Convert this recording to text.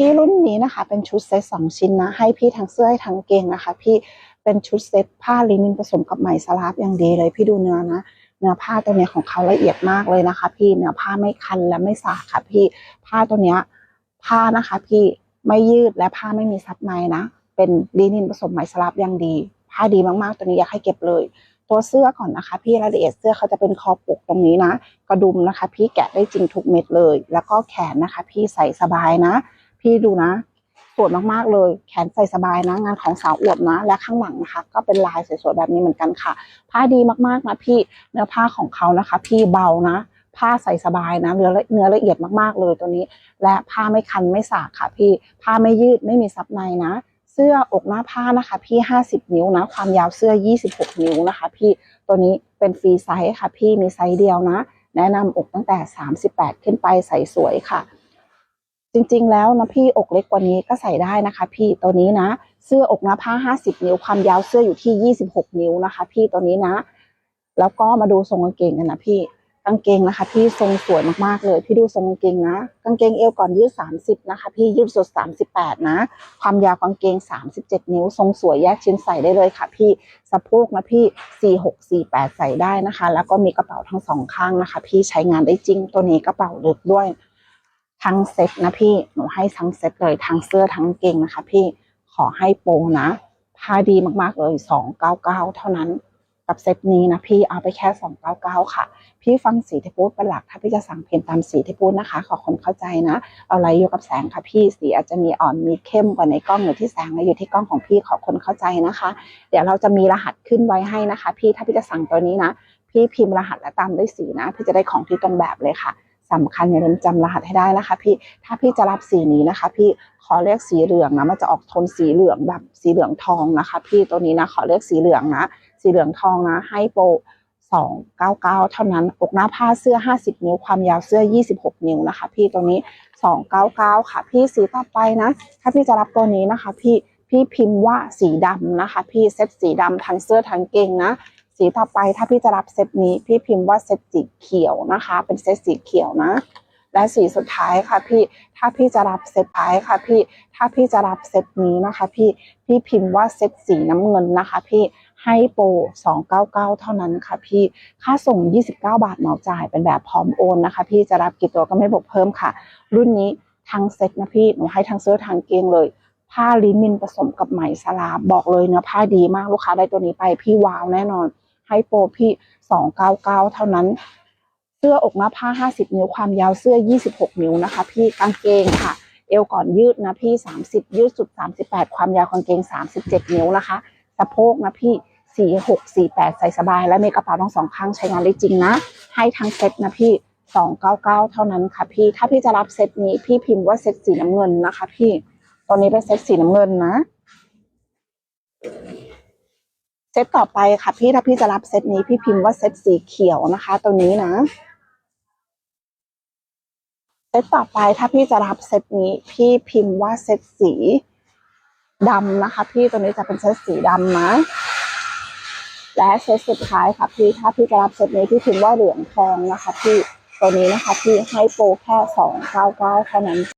พี่รุ่นนี้นะคะเป็นชุดเซตสองชิ้นนะ ให้พี่ทั้งเสื้อให้ทั้งเกงนะคะ พี่เป็นชุดเซตผ้าลินินผสมกับไหมสลาบอย่างดีเลยพี่ดูเนื้อนะเนื้อผ้าตัวนี้ของเขาละเอียดมากเลยนะคะ พี่เนื้อผ้าไม่คันและไม่สาค่ะพี่ผ้าตัวนี้ผ้านะคะ พี่ไม่ยืดและผ้าไม่มีซับในนะ เป็นลินินผสมไหมสลาบอย่างดี ผ้าดีมากๆ ตัวนี้อยากให้เก็บเลย ตัวเสื้อก่อนนะคะ พี่รายละเอียดเสื้อเขาจะเป็นคอปกตรงนี้นะ กระดุมนะคะ พี่แกะได้จริงทุกเม็ดเลย แล้วก็แขนนะคะ พี่ใส่สบายนะ พี่ดูนะ สวยมากๆเลย แขนใส่สบายนะ งานของสาวอวบนะ และข้างหลังนะคะ ก็เป็นลายสวยๆแบบนี้เหมือนกันค่ะ ผ้าดีมากๆนะพี่เนื้อผ้าของเขานะคะ พี่เบานะผ้าใส่สบายนะเนื้อละเนื้อละเอียดมากๆเลยตัวนี้ และผ้าไม่คันไม่สากค่ะ พี่ผ้าไม่ยืดไม่มีซับในนะ เสื้ออกหน้าผ้านะคะ พี่ 50 นิ้วนะ ความยาวเสื้อ 26 นิ้วนะคะ พี่ตัวนี้เป็นฟรีไซส์ค่ะ พี่มีไซส์เดียวนะ แนะนำอกตั้งแต่ 38 ขึ้นไปใส่สวยค่ะ จริงๆ แล้วนะพี่อกเล็กกว่านี้ก็ใส่ได้นะคะ พี่ตัวนี้นะ เสื้ออกน้าผ้า50นิ้วความยาวเสื้ออยู่ที่26นิ้วนะคะ พี่ตัวนี้นะ แล้วก็มาดูทรงกางเกงกันนะพี่กางเกงนะคะ พี่ทรงสวยมากๆเลย พี่ดูทรงกางเกงนะกางเกงเอวก่อนยืด30นะคะ พี่ยืดสุด38นะ ความยาวกางเกง37นิ้ว ทรงสวยแยกชิ้นใส่ได้เลยค่ะ พี่สะโพกนะพี่46 48ใส่ได้นะคะ แล้วก็มีกระเป๋าทั้งสองข้างนะคะ พี่ใช้งานได้จริงตัวนี้กระเป๋าลึกด้วย ทั้งเซ็ตนะพี่หนูให้ทั้งเซ็ตเลยทั้งเสื้อทั้งเกงนะคะ พี่ขอให้โปรนะผ้าดีมากๆเลยสองเก้าเก้าเท่านั้นกับเซตนี้นะพี่เอาไปแค่สองเก้าเก้าค่ะ พี่ฟังสีที่พูดเป็นหลักถ้าพี่จะสั่งเพียงตามสีที่พูดนะคะ ขอคนเข้าใจนะ เอาไรอยู่กับแสงค่ะพี่สีอาจจะมีอ่อนมีเข้มกว่าในกล้องหรือที่แสงและอยู่ที่กล้องของพี่ขอคนเข้าใจนะคะ เดี๋ยวเราจะมีรหัสขึ้นไว้ให้นะคะ พี่ถ้าพี่จะสั่งตัวนี้นะ พี่พิมพ์รหัสและตามด้วยสีนะพี่จะได้ของที่ตรงแบบเลยค่ะ สำคัญอย่าลืมจำรหัสให้ได้นะคะ พี่ถ้าพี่จะรับสีนี้นะคะ พี่ขอเลือกสีเหลืองนะมันจะออกโทนสีเหลืองแบบสีเหลืองทองนะคะ พี่ตัวนี้นะขอเลือกสีเหลืองนะสีเหลืองทองนะ ให้โปร299 เท่านั้นอกหน้าผ้าเสื้อ 50 นิ้ว ความยาวเสื้อ 26 นิ้วนะคะ พี่ตัวนี้ 299 ค่ะ พี่สีต่อไปนะ ถ้าพี่จะรับตัวนี้นะคะ พี่พี่พิมพ์ว่าสีดำนะคะ พี่เซ็ตสีดำทั้งเสื้อทั้งเกงนะ สีต่อไปถ้าพี่จะรับเซตนี้ พี่พิมพ์ว่าเซตสีเขียวนะคะ เป็นเซตสีเขียวนะ และสีสุดท้ายค่ะพี่ถ้าพี่จะรับเซตท้ายค่ะพี่ถ้าพี่จะรับเซตนี้นะคะ พี่พี่พิมพ์ว่าเซตสีน้ำเงินนะคะ พี่ให้โปร299 เท่านั้นค่ะพี่ ค่าส่ง 29 บาทเหมาจ่ายเป็นแบบพร้อมโอนนะคะ พี่จะรับกี่ตัวก็ไม่บวกเพิ่มค่ะ รุ่นนี้ทั้งเซตนะพี่ หนูให้ทั้งเสื้อทั้งเกงเลย ผ้าลินินผสมกับไหมสลาบบอกเลยเนื้อผ้าดีมากลูกค้าได้ตัวนี้ไปพี่ว้าวแน่นอน ให้โปรพี่ 299 เท่านั้น เสื้ออกหน้าผ้า 50 นิ้วความยาวเสื้อ 26 นิ้วนะคะ พี่กางเกงค่ะ เอวก่อนยืดนะพี่ 30 ยืดสุด 38 ความยาวกางเกง 37 นิ้วนะคะ สะโพกนะพี่46 48ใส่สบาย และมีกระเป๋าทั้งสองข้างใช้งานได้จริงนะ ให้ทั้งเซ็ตนะพี่299เท่านั้นค่ะพี่ ถ้าพี่จะรับเซ็ตนี้พี่พิมพ์ว่าเซ็ตสีน้ำเงินนะคะ พี่ ตอนนี้เป็นเซ็ตสีน้ำเงินนะ เซตต่อไปค่ะพี่ถ้าพี่จะรับเซตนี้พี่พิมพ์ว่าเซตสีเขียวนะคะ ตัวนี้นะ เซตต่อไปถ้าพี่จะรับเซตนี้ พี่พิมพ์ว่าเซตสีดำนะคะ พี่ตัวนี้จะเป็นเซตสีดำนะและเซตสุดท้ายค่ะพี่ถ้าพี่จะรับเซตนี้พี่พิมพ์ว่าเหลืองทองนะคะ พี่ตัวนี้นะคะ พี่ให้โปรแค่สองเก้าเก้าเท่านั้น